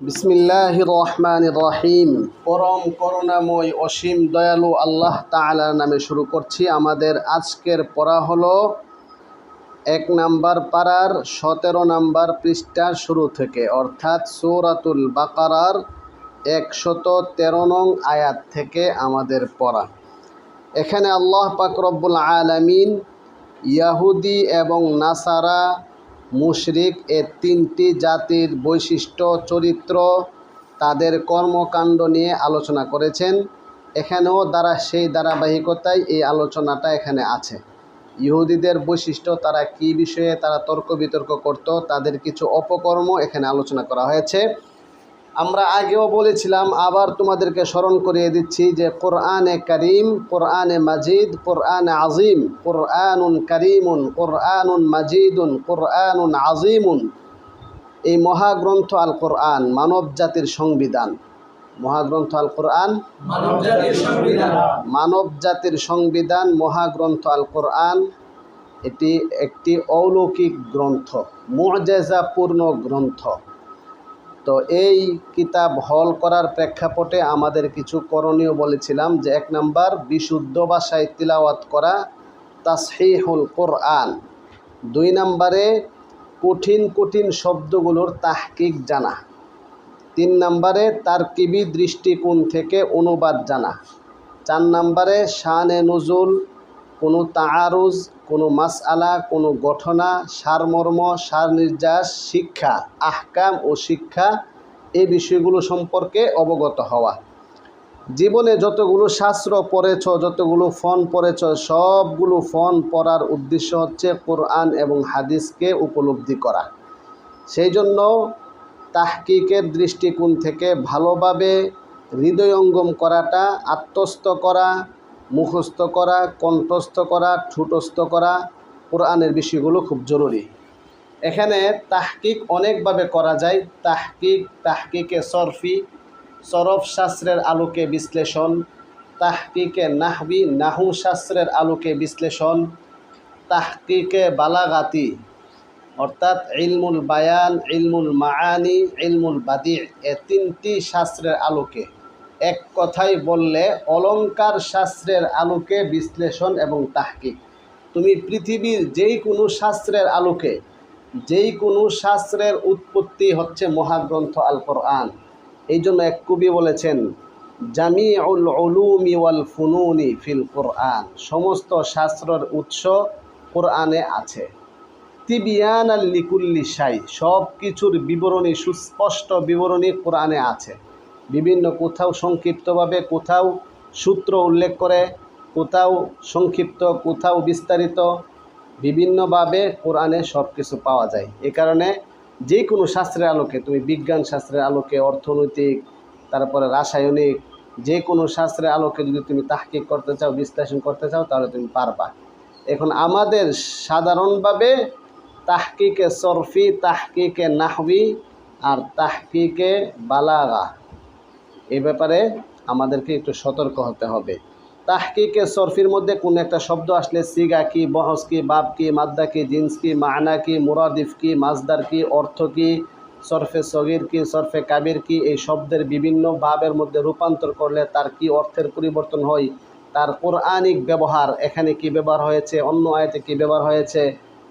বিসমিল্লাহ রহমান রহিম পরম করুণাময়, অসীম দয়ালু আল্লাহ তাআলার নামে শুরু করছি। আমাদের আজকের পড়া হলো এক নাম্বার পাড়ার সতেরো নাম্বার পৃষ্ঠা শুরু থেকে, অর্থাৎ সৌরাতুল বাকারার একশত তেরো নং আয়াত থেকে আমাদের পড়া। এখানে আল্লাহ পাক রব্বুল আলামিন ইয়াহুদি এবং নাসারা মুশরিক এ তিনটি জাতির বৈশিষ্ট্য, চরিত্র তাদের কর্মকাণ্ড নিয়ে আলোচনা করেছেন। এখানেও দ্বারা, সেই ধারাবাহিকতায় এই আলোচনাটা এখানে আছে। ইহুদিদের বৈশিষ্ট্য, তারা কি বিষয়ে তারা তর্ক বিতর্ক করত, তাদের কিছু অপকর্ম এখানে আলোচনা করা হয়েছে। আমরা আগেও বলেছিলাম আবার তোমাদেরকে স্মরণ করিয়ে দিচ্ছি যে কোরআনে করিম কোরআনে মাজিদ কোরআনে আজিম কোরআনুন করিমুন কোরআনুন মাজিদুন কোরআনুন আজিমুন। এই মহাগ্রন্থ আল কোরআন মানব জাতির সংবিধান। মহাগ্রন্থ আল কোরআন মানব জাতির সংবিধান মহাগ্রন্থ আল কোরআন এটি একটি অলৌকিক গ্রন্থ মর্যাদাপূর্ণ গ্রন্থ। তো এই কিতাব হল করার প্রেক্ষাপটে আমাদের কিছু করণীয় বলেছিলাম যে এক নাম্বার, বিশুদ্ধ ভাষায় তিলাওয়াত করা, তাসহিহুল কোরআন। দুই নাম্বারে, কঠিন কঠিন শব্দগুলোর তাহকিক জানা। তিন নম্বরে তার কিবি দৃষ্টিকোণ থেকে অনুবাদ জানা। চার নম্বরে, শানে নজুল কোনো তাআরুজ, কোনো মাসআলা, কোনো ঘটনা সারমর্ম সার নির্যাস শিক্ষা, আহকাম ও শিক্ষা এই বিষয়গুলো সম্পর্কে অবগত হওয়া। জীবনে যতগুলো শাস্ত্র পড়েছ, যতগুলো ফোন পড়েছ, সবগুলো ফোন পড়ার উদ্দেশ্য হচ্ছে কোরআন এবং হাদিসকে উপলব্ধি করা। সেই জন্য তাহকিকের দৃষ্টিকোণ থেকে ভালোভাবে হৃদয়ঙ্গম করাটা, আত্মস্থ করা মুখস্থ করা, কণ্ঠস্থ করা, ঠুটস্থ করা কোরআনের বিষয়গুলো খুব জরুরি। এখানে তাহকিক অনেকভাবে করা যায়। তাহকিক, তাহকিকে সরফি, সরফ শাস্ত্রের আলোকে বিশ্লেষণ, তাহকিকে নাহবি, নাহু শাস্ত্রের আলোকে বিশ্লেষণ, তাহকিকে বালাগাতি, অর্থাৎ ইলমুল বায়ান, ইলমুল মাআনি, ইলমুল বাদি এ তিনটি শাস্ত্রের আলোকে। এক কথায় বললে অলঙ্কার শাস্ত্রের আলোকে বিশ্লেষণ এবং তাহকিক। তুমি পৃথিবীর যেই কোনো শাস্ত্রের আলোকে যেই কোনো শাস্ত্রের উৎপত্তি হচ্ছে মহাগ্রন্থ আল কোরআন। এই জন্য এক কবি বলেছেন জামি উল উলুমি ওয়াল ফুনুনি ফিল কোরআন। সমস্ত শাস্ত্রের উৎস কোরআনে আছে। তিবিয়ান আল লিকুল্লি সাই সব কিছুর বিবরণী, সুস্পষ্ট বিবরণী কোরআনে আছে। বিভিন্ন কোথাও সংক্ষিপ্তভাবে কোথাও সূত্র উল্লেখ করে, কোথাও সংক্ষিপ্ত, কোথাও বিস্তারিত, বিভিন্নভাবে কোরআনে সব কিছু পাওয়া যায়। এ কারণে যে কোনো শাস্ত্রের আলোকে, তুমি বিজ্ঞান শাস্ত্রের আলোকে, অর্থনৈতিক, তারপরে রাসায়নিক যে কোনো শাস্ত্রের আলোকে যদি তুমি তাহকিক করতে চাও, বিশ্লেষণ করতে চাও, তাহলে তুমি পারবা। এখন আমাদের সাধারণভাবে তাহকিকে সরফি, তাহকিকে নাহবি আর তাহকিকে বালাগা। এ ব্যাপারে আমাদেরকে একটু সতর্ক হতে হবে। তাহকিকে সরফির মধ্যে কোন একটা শব্দ আসলে সিগা কি, বহস কি, বাপ কি, মাদ্দা কি, জিন্স কি, মানা কি, মুরাদিফ কি, মাজদার কি, অর্থ কি, সরফে সগির কি, সরফে কাবির কি, এই শব্দের বিভিন্ন ভাবের মধ্যে রূপান্তর করলে তার কি অর্থের পরিবর্তন হয়, তার কোরআনিক ব্যবহার, এখানে কি ব্যবহার হয়েছে, অন্য আয়তে কি ব্যবহার হয়েছে,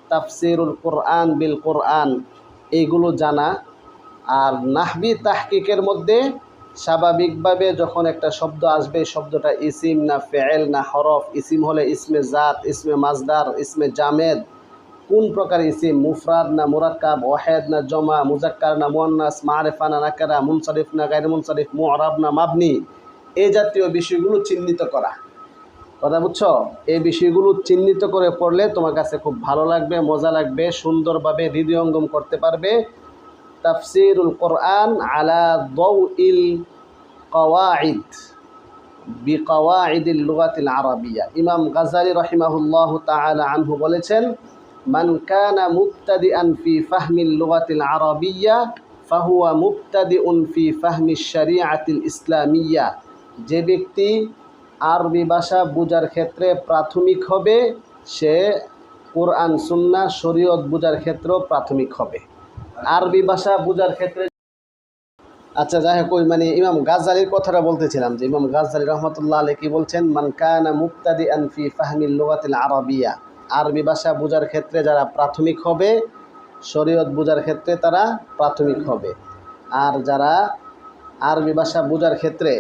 তাফসিরুল কোরআন বিল কোরআন, এইগুলো জানা। আর নাহবি তাহকিকের মধ্যে স্বাভাবিকভাবে যখন একটা শব্দ আসবে, শব্দটা ইসিম না ফেয়েল না হরফ, ইসিম হলে ইসমে জাত, ইসমে মাজদার, ইসমে জামেদ। কোন প্রকার ইসিম? মুফরাদ না মুরাক্কাব, ওয়াহেদ না জমা, মুজাক্কার না মুয়ান্নাস, মারেফা না নাকারা মুনসারিফ না গাইর মুনসারিফ মুআরাব না মাবনি। এই জাতীয় বিষয়গুলো চিহ্নিত করা। কথা বুঝছ? এই বিষয়গুলো চিহ্নিত করে পড়লে তোমার কাছে খুব ভালো লাগবে, মজা লাগবে, সুন্দরভাবে হৃদয়ঙ্গম করতে পারবে। তাফসিরুল কোরআন আলা দৌইল কওয়াইদ বিকওয়াইদিল লুগাতিল আরবিয়া। ইমাম গাজালি রহিমাহুল্লাহ তাআলা আনহু বলেছেন, মান কানা মুবতাদিআন ফি ফাহমিল লুগাতিল আরবিয়া, ফাহুয়া মুবতাদিউন ফি ফাহমি শরিয়াতিল ইসলামিয়া। যে ব্যক্তি আরবি ভাষা বোঝার ক্ষেত্রে প্রাথমিক হবে, সে কোরআন সুন্না শরীয়ত বোঝার ক্ষেত্রেও প্রাথমিক হবে। আরবি ভাষা বোঝার ক্ষেত্রে আচ্ছা যাই হোক, ওই মানে ইমাম গাজ্জালির কথাটা বলতেছিলাম যে, ইমাম গাজ্জালি রহমতুল্লাহ আলী কি বলছেন, মান কানা মুক্তাদি আনফি ফাহমিল লুগাতিল আরবিয়া আরবি ভাষা বোঝার ক্ষেত্রে যারা প্রাথমিক হবে, শরীয়ত বোঝার ক্ষেত্রে তারা প্রাথমিক হবে। আর যারা আরবি ভাষা বোঝার ক্ষেত্রে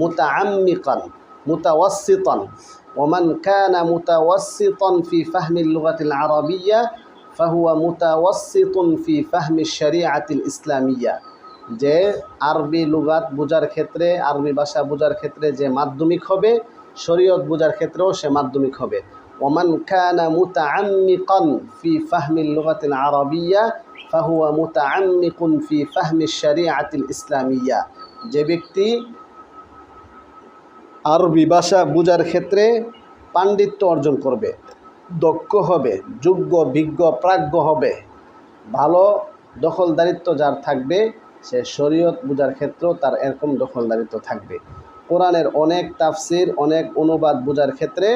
মুতাআম্মিকান, মুতাওয়াসসিতান, ওমান কানা মুতাওয়াসসিতান ফি ফাহমিল লুগাতিল আরবিয়া ফাহুয়া মুতাওয়াসসিতুন ফি ফাহমি শরিয়াতিল ইসলামিয়া। যে আরবি লুগাত বোঝার ক্ষেত্রে, আরবি ভাষা বোঝার ক্ষেত্রে যে মাধ্যমিক হবে, শরীয়ত বোঝার ক্ষেত্রেও সে মাধ্যমিক হবে। ওমান কানা মুতাআম্মিকান ফি ফাহমিল লুগাতিল আরবিয়া, ফাহুয়া মুতাআম্মিকুন ফি ফাহমি শরিয়াতিল ইসলামিয়া। যে ব্যক্তি আরবি ভাষা বোঝার ক্ষেত্রে পাণ্ডিত্য অর্জন করবে, দক্ষ হবে, যোগ্য, বিজ্ঞ, প্রাজ্ঞ হবে, ভালো দখলদারিত্ব যার থাকবে সে শরীয়ত বোঝার ক্ষেত্রেও তার এরকম দখলদারিত্ব থাকবে। কোরআনের অনেক তাফসির, অনেক অনুবাদ বোঝার ক্ষেত্রে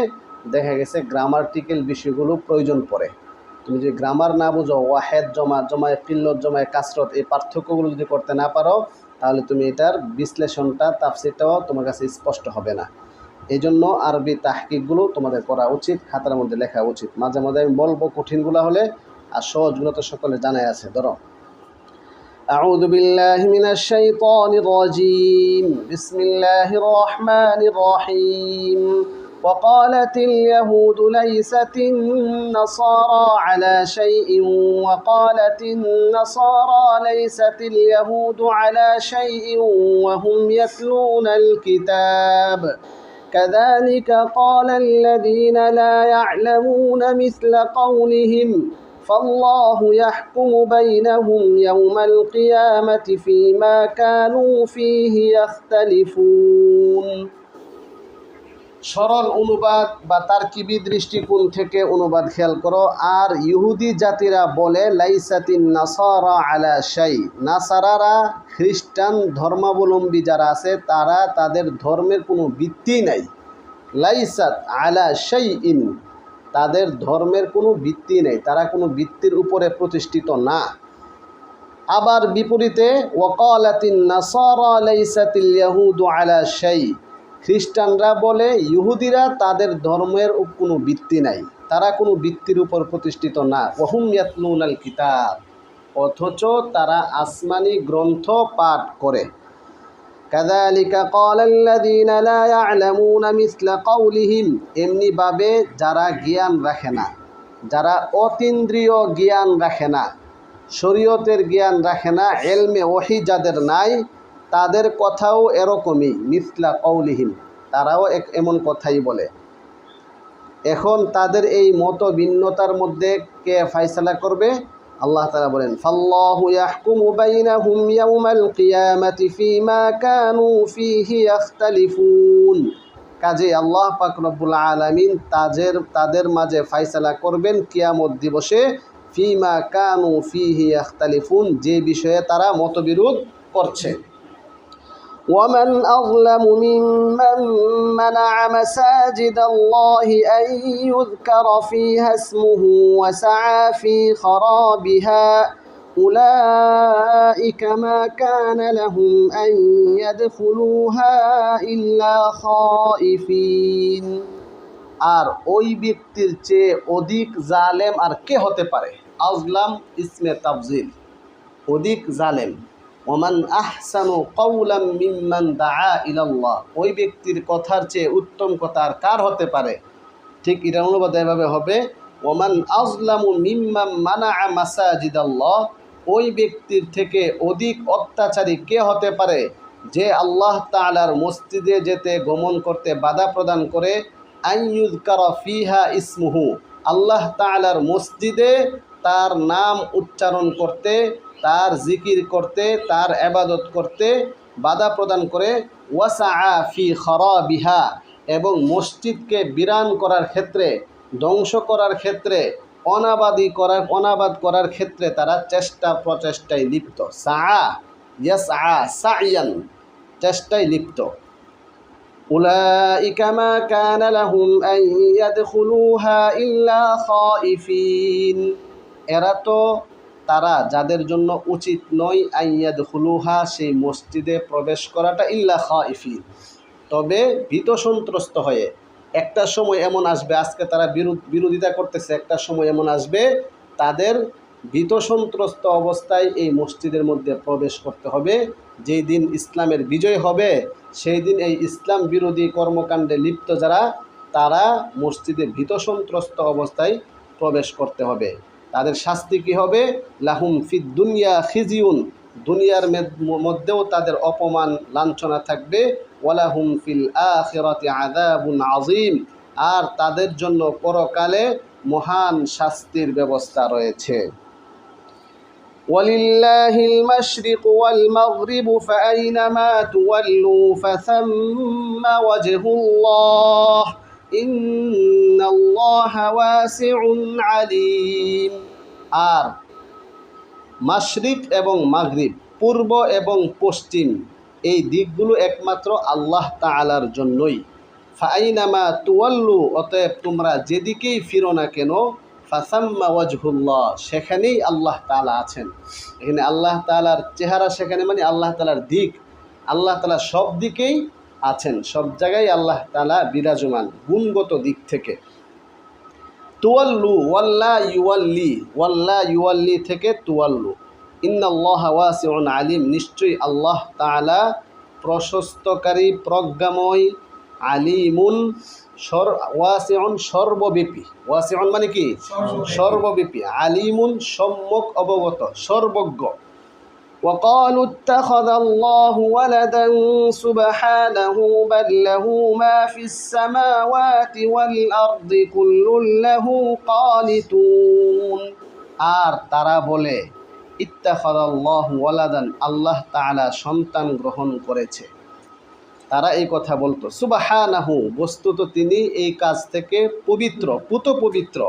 দেখা গেছে গ্রামার্টিক্যাল বিষয়গুলো প্রয়োজন পড়ে। তুমি যদি গ্রামার না বুঝো, ওয়াহেদ জমা, জমায় কিল্লত, জমায় কাসরত এই পার্থক্যগুলো যদি করতে না পারো, তাহলে তুমি এটার বিশ্লেষণটা, তাফসিরটাও তোমার কাছে স্পষ্ট হবে না। এই জন্য আরবি তাহকিকগুলো তোমাদের করা উচিত, খাতার মধ্যে লেখা উচিত। মাঝে মাঝে আমি বলব কঠিনগুলো হলে, আর সহজগুলো তো সকলে জানাই আছে, ধরো। أعوذ بالله من الشيطان الرجيم. بسم الله الرحمن الرحيم. وقالت اليهود ليست النصارى على شيء وقالت النصارى ليست اليهود على شيء وهم يتلون الكتاب. كذلك قال الذين لا يعلمون مثل قولهم فالله يحكم بينهم يوم القيامة فيما كانوا فيه يختلفون সরল অনুবাদ বা তারকিবি দৃষ্টিকোণ থেকে অনুবাদ খেয়াল করো আর ইহুদি জাতিরা বলে লাইসাতিন নাসারা আলা শাই নাসারারা খ্রিস্টান ধর্মাবলম্বী যারা আছে তারা তাদের ধর্মের কোনো ভিত্তি নাই লাইসাত আলা শাই ইন তাদের ধর্মের কোনো ভিত্তি নেই, তারা কোনো ভিত্তির উপরে প্রতিষ্ঠিত না। আবার বিপরীতে, ওয়াকালাতিন খ্রিস্টানরা বলে, ইহুদিরা তাদের ধর্মের কোনো ভিত্তি নাই, তারা কোনো ভিত্তির উপর প্রতিষ্ঠিত না। ওহুম ইয়াতলুন আল কিতাব, অথচ তারা আসমানি গ্রন্থ পাঠ করে। কাদালিকা কলাল্লাযীনা লা ইয়ালামুনা মিসলা কাউলিহিম এমনিভাবে যারা জ্ঞান রাখে না, যারা অতীন্দ্রিয় জ্ঞান রাখে না, শরীয়তের জ্ঞান রাখে না, এলমে ওহি যাদের নাই, তাদের কথাও এরকমই, মিসলা কৌলিহীন তারাও এক এমন কথাই বলে। এখন তাদের এই মত ভিন্নতার মধ্যে কে ফাইসলা করবে? আল্লাহ তালা বলেন, ফাল্লাহু কিয়ামাতি ফিমা কানু কাজে আল্লাহ পাক রব্বুল আলামিন তাদের তাদের মাঝে ফাইসলা করবেন কিয়ামত দিবসে, ফিমা কানু ফিহি ইখতালিফুন, যে বিষয়ে তারা মতবিরোধ করছে। ومن أظلم ممن منع مساجد الله أن يذكر فيها اسمه وسعى في خرابها أولئك ما كان لهم أن يدخلوها إلا خائفين আর ওই ব্যক্তির চেয়ে অধিক জালেম আর কে হতে পারে আজলাম ইসমে তাফজিল অধিক জালেম ওমান আহসানু কৌলাম মিম্মান দা ইলাল্লাহ। ওই ব্যক্তির কথার চেয়ে উত্তম কথা আর কার হতে পারে? ঠিক এটা অনুবাদ এভাবে হবে, ওমান আজলামু মিম্মাম মানা মাসাজিদ আল্লাহ ওই ব্যক্তির থেকে অধিক অত্যাচারী কে হতে পারে? যে আল্লাহ তালার মসজিদে যেতে গমন করতে বাধা প্রদান করে আইয়ুজকার ফিহা ইসমুহু। আল্লাহ তালার মসজিদে তার নাম উচ্চারণ করতে তার জিকির করতে তার আবাদত করতে বাধা প্রদান করে ওয়াসা ফি বিহা এবং মসজিদকে বিরান করার ক্ষেত্রে ধ্বংস করার ক্ষেত্রে অনাবাদি করার অনাবাদ করার ক্ষেত্রে তারা চেষ্টা প্রচেষ্টায় লিপ্ত সা ইয়াস আ সাইয়ান চেষ্টায় লিপ্ত أولئك ما كان لهم أن يدخلوها إلا خائفين এরা তো তারা যাদের জন্য উচিত নয় আইয়াদ হুলুহা সেই মসজিদে প্রবেশ করাটা ইল্লা খাইফিন। তবে ভীত সন্ত্রস্ত হয়ে একটা সময় এমন আসবে, আজকে তারা বিরোধ, বিরোধিতা করতেছে, একটা সময় এমন আসবে, তাদের ভীত সন্ত্রস্ত অবস্থায় এই মসজিদের মধ্যে প্রবেশ করতে হবে। যেই দিন ইসলামের বিজয় হবে, সেই দিন এই ইসলাম বিরোধী কর্মকাণ্ডে লিপ্ত যারা, তারা মসজিদে ভীত সন্ত্রস্ত অবস্থায় প্রবেশ করতে হবে। তাদের শাস্তি কি হবে লাহুম ফিদ দুনিয়া খিজিউন দুনিয়ার মেদ- মধ্যেও তাদের অপমান লাঞ্ছনা থাকবে ওয়ালাহুম ফিল আখিরাতি আযাবুন আযীম আর তাদের জন্য পরকালে মহান শাস্তির ব্যবস্থা রয়েছে ولله المشرق والمغرب فأينما تولوا فثم وجه الله আলিম। আর মাশরিক এবং মাগরিব, পূর্ব এবং পশ্চিম, এই দিকগুলো একমাত্র আল্লাহ তালার জন্যই। ফাইনামা তুয়াল্লু অতএব তোমরা যেদিকেই ফিরো না কেন, ফাসাম্মা ওয়াজহুল্লাহ, সেখানেই আল্লাহ তালা আছেন। এখানে আল্লাহ তালার চেহারা সেখানে মানে আল্লাহ তালার দিক। আল্লাহ তালা সব দিকেই আছেন। সব জায়গায় আল্লাহ তালা বিরাজমান গুণগত দিক থেকে। তুয়াল্লু ওয়াল্লা ইউয়াল্লি ওয়াল্লা ইউয়াল্লি থেকে তুয়াল্লু। ইন্নাল্লাহ ওয়াসিউন আলিম নিশ্চয়ই আল্লাহ তাআলা প্রশস্তকারী প্রজ্ঞাময় আলিমুন সর ওয়াসিউন সর্বব্যাপী। ওয়াসিউন মানে কি? সর্বব্যাপী আলিমুন সম্যক অবগত সর্বজ্ঞ। وقالوا اتخذ الله ولدا سبحانه بل له ما في السماوات والأرض كل له قانتون আর তারা বলে ইত্তাখাদাল্লাহু ওয়ালাদান আল্লাহ তাআলা সন্তান গ্রহণ করেছে তারা এই কথা বলতো সুবাহানাহু বস্তুত তিনি এই কাজ থেকে পবিত্র পুত পবিত্র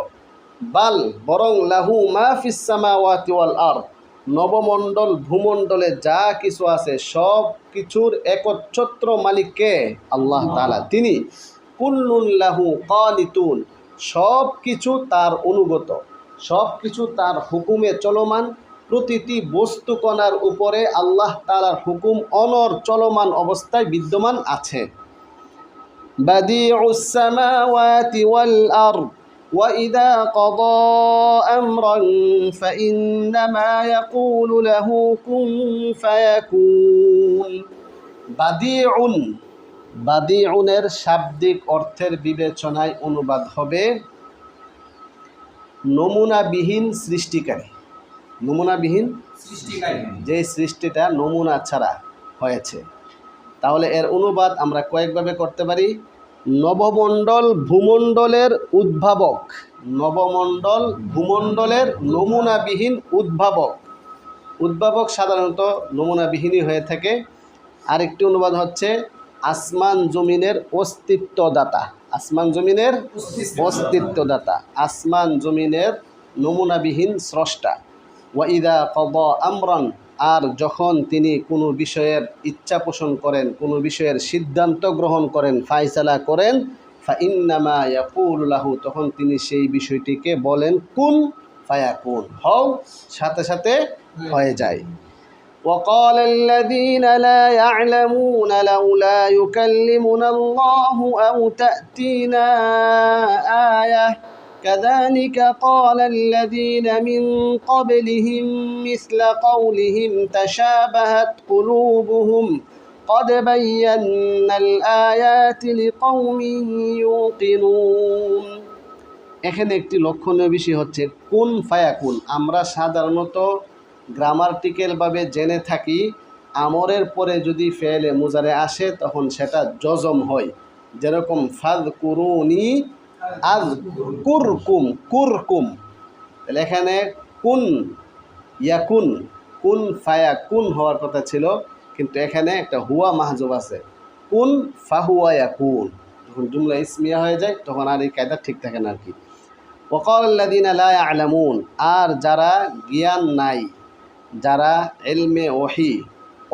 বাল বরং লাহু মা ফিস সামাওয়াতি ওয়াল আরদ নবমণ্ডল ভূমণ্ডলে যা কিছু আছে সব কিছুর একচ্ছত্র মালিককে আল্লাহ তালা তিনি কুল্লুল্লাহু কানিতুন। সব কিছু তার অনুগত। সব কিছু তার হুকুমে চলমান। প্রতিটি বস্তুকণার উপরে আল্লাহ তাআলার হুকুম অনর চলমান অবস্থায় বিদ্যমান আছে। বাদি সামাওয়াতি ওয়াল আরদ। وإذا قضى أمرا فإنما يقول له كن فيكون বাদিউন বাদিউনের শাব্দিক অর্থের বিবেচনায় অনুবাদ হবে নমুনাবিহীন সৃষ্টিকারী নমুনাবিহীন সৃষ্টিকারী যে সৃষ্টিটা নমুনা ছাড়া হয়েছে তাহলে এর অনুবাদ আমরা কয়েকভাবে করতে পারি নবমণ্ডল ভূমণ্ডলের উদ্ভাবক। নবমণ্ডল ভূমণ্ডলের নমুনাবিহীন উদ্ভাবক। উদ্ভাবক সাধারণত নমুনাবিহীনই হয়ে থাকে। আরেকটি অনুবাদ হচ্ছে আসমান জমিনের অস্তিত্বদাতা। আসমান জমিনের অস্তিত্বদাতা। আসমান জমিনের নমুনাবিহীন স্রষ্টা। ওয়াইদা কব আমরান আর যখন তিনি কোনো বিষয়ের ইচ্ছা পোষণ করেন কোনো বিষয়ের সিদ্ধান্ত গ্রহণ করেন ফাইসালা করেন ফাইন্নামা ইয়াকুল্লাহু তখন তিনি সেই বিষয়টিকে বলেন কুন ফায়াকুন হও সাথে সাথে হয়ে যায় وقال الذين لا يعلمون لولا يكلمنا الله أو تأتينا آية كذلك قال الذين من قبلهم مثل قولهم تشابهت قلوبهم قد بينا الآيات لقوم يوقنون এখানে একটি লক্ষণীয় বিষয় হচ্ছে কোন ফায়াকুন আমরা সাধারণত গ্রামারটিক্যালভাবে জেনে থাকি আমরের পরে যদি ফেলে মুজারে আসে তখন সেটা জজম হয় যেরকম ফাদ কুরুনি আজ কুরকুম। কুরকুম তাহলে এখানে কুন, ইয়াকুন, কুন ফায়া, কুন হওয়ার কথা ছিল, কিন্তু এখানে একটা হুয়া মাহজুব আছে। কুন ফাহুয়া ইয়াকুন। যখন জুমলা ইসমিয়া হয়ে যায়, তখন আর এই কায়দা ঠিক থাকে না আর কি। ওকাল্লাদিন আলামুন আর যারা জ্ঞান নাই, যারা এলমে ওহি,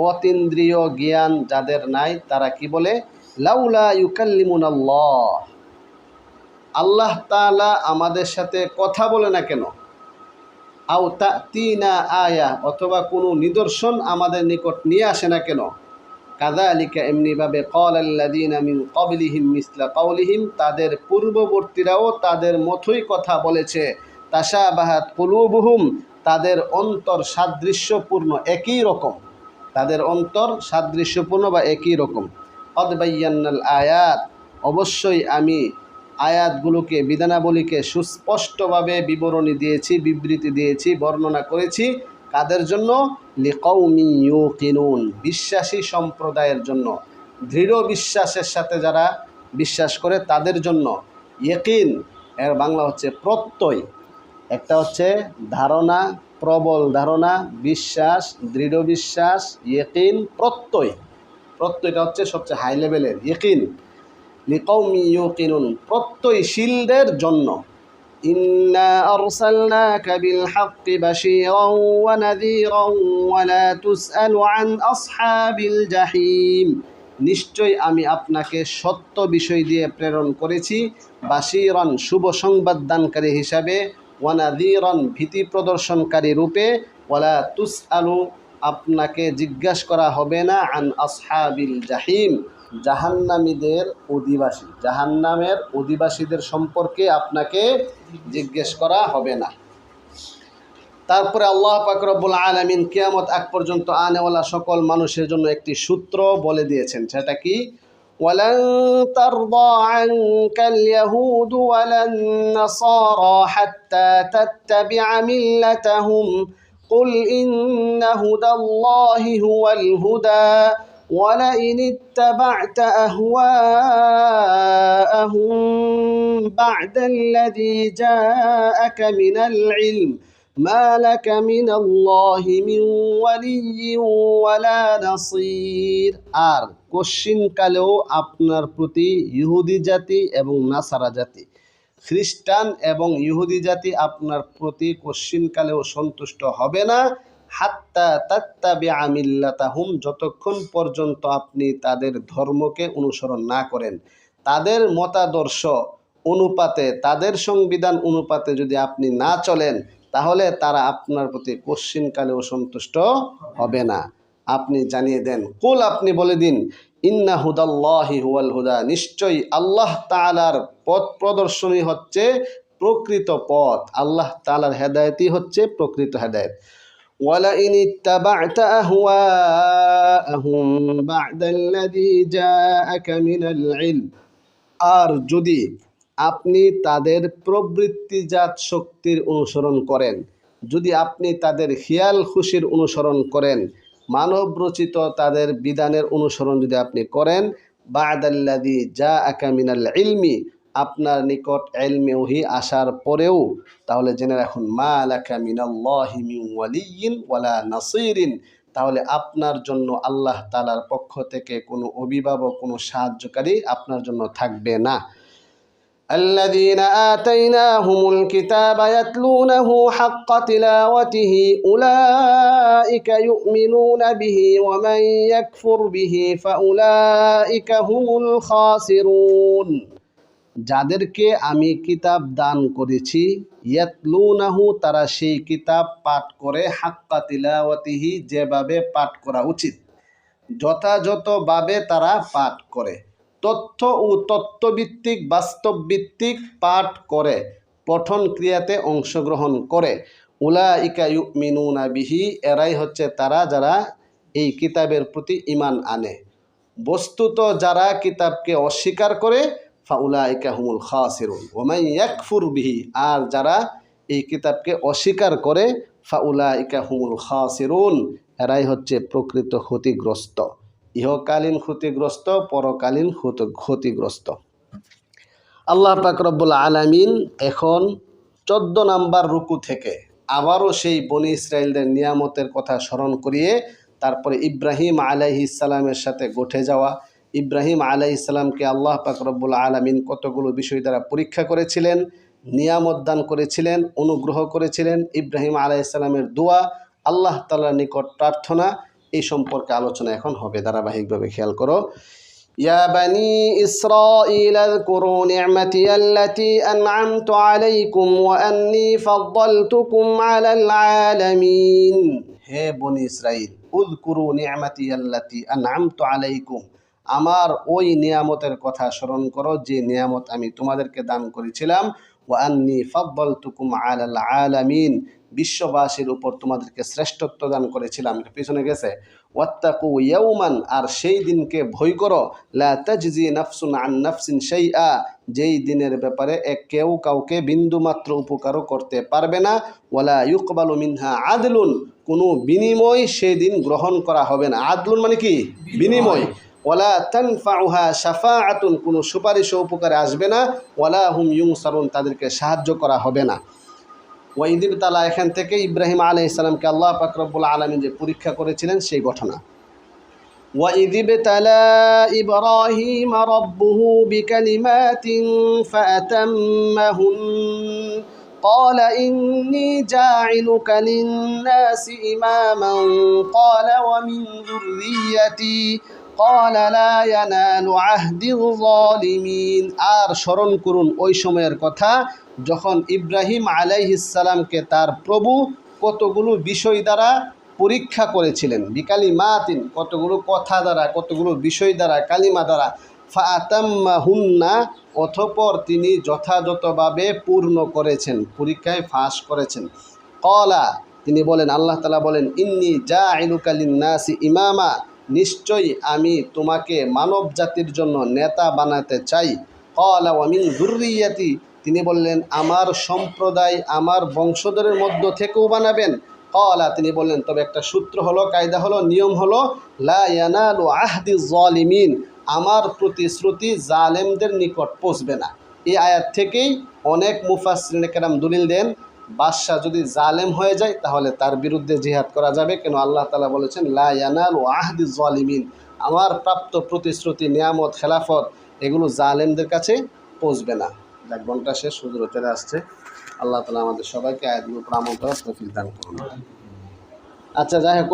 অতীন্দ্রিয় জ্ঞান যাদের নাই, তারা কি বলে? লাউলা ইউকাল্লিমুন আল্লাহ আল্লাহ তাআলা আমাদের সাথে কথা বলে না কেন? আও তাতিনা আয়া, অথবা কোনো নিদর্শন আমাদের নিকট নিয়ে আসে না কেন? কাদালিকা এমনিভাবে কল আল্লাদিন মিন কবলিহিম মিসলা কৌলিহিম তাদের পূর্ববর্তীরাও তাদের মতোই কথা বলেছে। তাসা বাহাত কুলুবহুম, তাদের অন্তর সাদৃশ্যপূর্ণ, একই রকম। তাদের অন্তর সাদৃশ্যপূর্ণ বা একই রকম। অদবাইয়ান্নাল আয়াত, অবশ্যই আমি আয়াতগুলোকে, বিধানাবলীকে সুস্পষ্টভাবে বিবরণী দিয়েছি, বিবৃতি দিয়েছি, বর্ণনা করেছি। কাদের জন্য? লিকৌমি ইউকিনুন, বিশ্বাসী সম্প্রদায়ের জন্য। দৃঢ় বিশ্বাসের সাথে যারা বিশ্বাস করে, তাদের জন্য। ইয়েকিন, এর বাংলা হচ্ছে প্রত্যয়। একটা হচ্ছে ধারণা, প্রবল ধারণা, বিশ্বাস, দৃঢ় বিশ্বাস, ইয়েকিন, প্রত্যয়। প্রত্যয়টা হচ্ছে সবচেয়ে হাই লেভেলের ইয়েকিন। লিকৌমি ইউকিনুন প্রত্যয়শীলদের জন্য إنا أرسلناك بالحق بشيرا ونذيرا ولا تسأل عن أصحاب الجحيم নিশ্চয় আমি আপনাকে সত্য বিষয় দিয়ে প্রেরণ করেছি বাশিরন শুভ সংবাদ দানকারী হিসাবে ওয়ানাদিরন ভীতি প্রদর্শনকারী রূপে ওয়ালা তুস আলু আপনাকে জিজ্ঞাসা করা হবে না আন আসহাবিল জাহিম জাহান্নামীদের অধিবাসী জাহান্নামের অধিবাসীদের সম্পর্কে আপনাকে জিজ্ঞেস করা হবে না তারপরে আল্লাহ পাক রব্বুল আলামিন কিয়ামত আগ পর্যন্ত আনেওয়ালা সকল মানুষের জন্য একটি সূত্র বলে দিয়েছেন সেটা কি ولن ترضى عنك اليهود ولا النصارى حتى تتبع ملتهم قل إن هدى الله هو الهدى ولئن اتبعت أهواءهم بعد الذي جاءك من العلم ما لك من الله من ولي ولا نصير আর কশ্চিনকালেও আপনার প্রতি ইহুদি জাতি এবং নাসারা জাতি খ্রিস্টান এবং ইহুদি জাতি আপনার প্রতি কশ্চিনকালেও সন্তুষ্ট হবে না হাত্তা তাত্তাবে আমিল্লাতাহুম যতক্ষণ পর্যন্ত আপনি তাদের ধর্মকে অনুসরণ না করেন। তাদের মতাদর্শ অনুপাতে, তাদের সংবিধান অনুপাতে যদি আপনি না চলেন, তাহলে তারা আপনার প্রতি কশ্চিনকালেও সন্তুষ্ট হবে না। আপনি জানিয়ে দেন, কুল আপনি বলে দিন, ইন্না হুদাল্লাহি হুয়াল হুদা। নিশ্চয়ই আল্লাহ তালার পথ প্রদর্শনী হচ্ছে প্রকৃত পথ। আল্লাহ তালার হেদায়েতই হচ্ছে প্রকৃত হেদায়েত। ولئن اتبعت أهواءهم بعد الذي جاءك من العلم আর যদি আপনি তাদের প্রবৃত্তিজাত শক্তির অনুসরণ করেন যদি আপনি তাদের হিয়াল খুশির অনুসরণ করেন মানব রচিত তাদের বিধানের অনুসরণ যদি আপনি করেন বাদাল্লাদি যা আকামিনাল ইলমি আপনার নিকট এলমে ওহি আসার পরেও তাহলে জেনে রাখুন মা আলাকা মিনাল্লাহি মিন ওয়ালিয়িন ওয়ালা নাসিরিন তাহলে আপনার জন্য আল্লাহ তালার পক্ষ থেকে কোনো অভিভাবক কোনো সাহায্যকারী আপনার জন্য থাকবে না الذين آتيناهم الكتاب يتلونه حق تلاوته أولئك يؤمنون به ومن يكفر به فأولئك هم الخاسرون যাদেরকে আমি কিতাব দান করেছি, ইয়াতলুনাহু, তারা সেই কিতাব পাঠ করে হাক্কা তিলাওয়াতিহি যেভাবে পাঠ করা উচিত। যথাযথভাবে তারা পাঠ করে। তথ্য ও তত্ত্বভিত্তিক, বাস্তবভিত্তিক পাঠ করে, পঠন ক্রিয়াতে অংশগ্রহণ করে। উলা ইকা মিনুনা বিহি, এরাই হচ্ছে তারা যারা এই কিতাবের প্রতি ইমান আনে। বস্তুত যারা কিতাবকে অস্বীকার করে ফাউলা ইকা হুমুল খাসিরুন। ওমাই ইয়াকফুর বিহি, আর যারা এই কিতাবকে অস্বীকার করে ফাউলা ইকা হুমুল খাসিরুন, এরাই হচ্ছে প্রকৃত ক্ষতিগ্রস্ত। ইহকালীন ক্ষতিগ্রস্ত, পরকালীন ক্ষতিগ্রস্ত। আল্লাহ পাক রব্বুল আলামিন এখন চোদ্দ নাম্বার রুকু থেকে আবারও সেই বনি ইসরায়েলদের নিয়ামতের কথা স্মরণ করিয়ে, তারপরে ইব্রাহিম আলাইহি ইসালামের সাথে গঠে যাওয়া ইব্রাহিম আলাইহি ইসলামকে আল্লাহ পাক রব্বুল আলামিন কতগুলো বিষয় দ্বারা পরীক্ষা করেছিলেন নিয়ামত দান করেছিলেন অনুগ্রহ করেছিলেন ইব্রাহিম আলাইহিস সালামের দোয়া আল্লাহ তালার নিকট প্রার্থনা এই সম্পর্কে আলোচনা এখন হবে ধারাবাহিকভাবে খেয়াল করো يا بني إسرائيل اذكروا نعمتي التي أنعمت عليكم وأني فضلتكم على العالمين হে বনি ইসরাইল উযকুরু নি'মাতি আল্লাতি আন'আমতু আলাইকুম আমার ওই নিয়ামতের কথা স্মরণ করো, যে নিয়ামত আমি তোমাদেরকে দান করেছিলাম। ওয়া আন্নি ফাদ্দালতুকুম আলাল আলামিন। বিশ্ববাসীর উপর তোমাদেরকে শ্রেষ্ঠত্ব দান করেছিলাম। পিছনে গেছে। ওয়াত্তাকু ইয়াউমান, আর সেই দিনকে ভয় করো। লা তাজজি নাফসুন আন নাফসিন শাইআ। যেই দিনের ব্যাপারে এক কেউ কাউকে বিন্দুমাত্র উপকারও করতে পারবে না। ওয়ালা ইউকবালু মিনহা আদলুন। কোনো বিনিময় সেই দিন গ্রহণ করা হবে না। আদলুন মানে কি? বিনিময়। ওয়ালা তানফাউহা শাফাআতুন কোনো সুপারিশ ও উপকারে আসবে না ওয়ালা হুম ইউনসারুন তাদেরকে সাহায্য করা হবে না ওয়াইদিব তালা এখান থেকে ইব্রাহিম আলাহ ইসলামকে আল্লাহ পাকরবুল আলমী যে পরীক্ষা করেছিলেন সেই ঘটনা وإذ ابتلى إبراهيم ربه بكلمات فأتمهن قال إني جاعلك للناس إماما قال ومن ذريتي قال لا ينال عهد الظالمين আর স্মরণ করুন ওই সময়ের কথা যখন ইব্রাহিম আলাইহিসালামকে তার প্রভু কতগুলো বিষয় দ্বারা পরীক্ষা করেছিলেন বিকালি মাতিন কতগুলো কথা দ্বারা কতগুলো বিষয় দ্বারা কালিমা দ্বারা ফাতাম্মা হুন্না অথপর তিনি যথাযথভাবে পূর্ণ করেছেন পরীক্ষায় ফাঁস করেছেন কলা তিনি বলেন আল্লাহ তালা বলেন ইন্নি যা নাসি ইমামা নিশ্চয়ই আমি তোমাকে মানব জাতির জন্য নেতা বানাতে চাই। কলা ওয়ামিন দুর্রিয়াতি তিনি বললেন, আমার সম্প্রদায় আমার বংশধরের মধ্য থেকেও বানাবেন। কলা তিনি বললেন, তবে একটা সূত্র হলো, কায়দা হলো, নিয়ম হলো, লা ইয়ানালু আহদি জলিমিন, আমার প্রতিশ্রুতি জালেমদের নিকট পৌঁছবে না। এই আয়াত থেকেই অনেক মুফাসরিন কেরাম দলিল দেন বাদশাহ যদি জালেম হয়ে যায়, তাহলে তার বিরুদ্ধে জিহাদ করা যাবে। কেন? আল্লাহ তালা বলেছেন লায়ানাল ও আহদি জলিমিন। আমার প্রাপ্ত প্রতিশ্রুতি, নিয়ামত, খেলাফত, এগুলো জালেমদের কাছে পৌঁছবে না। দেখ ঘণ্টা শেষ সুদূর চলে আসছে। আল্লাহ তালা আমাদের সবাইকে আয়াতগুলো প্রামন্ত তফিল দান করুন। আচ্ছা যাই হোক